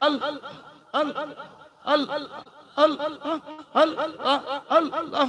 al al al al الله الله الله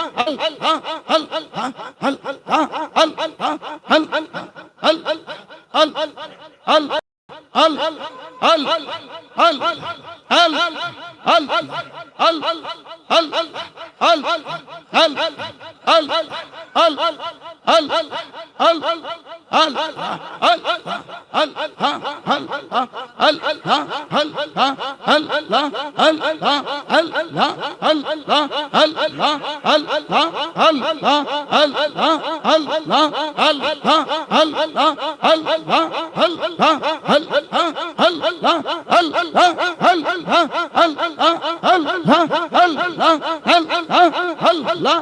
হল হল হল al al al al al al al al al al al al al al al al al al Allah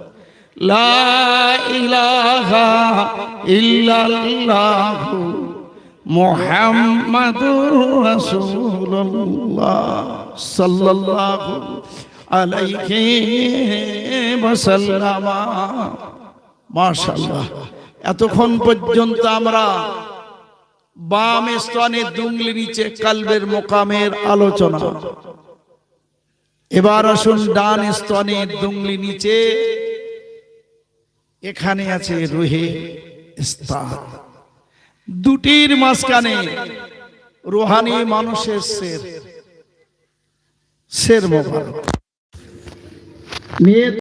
লা ইলাহা এতক্ষণ পর্যন্ত আমরা বাম স্তনে দুঙ্গলি নিচে কালবের মোকামের আলোচনা। এবার আসুন ডান স্তনে দুঙ্গলি নিচে এখানে আছে রুহে স্থান দুটির মাঝখানে রুহানি মানুষের শের শের মোবারক। নিয়ে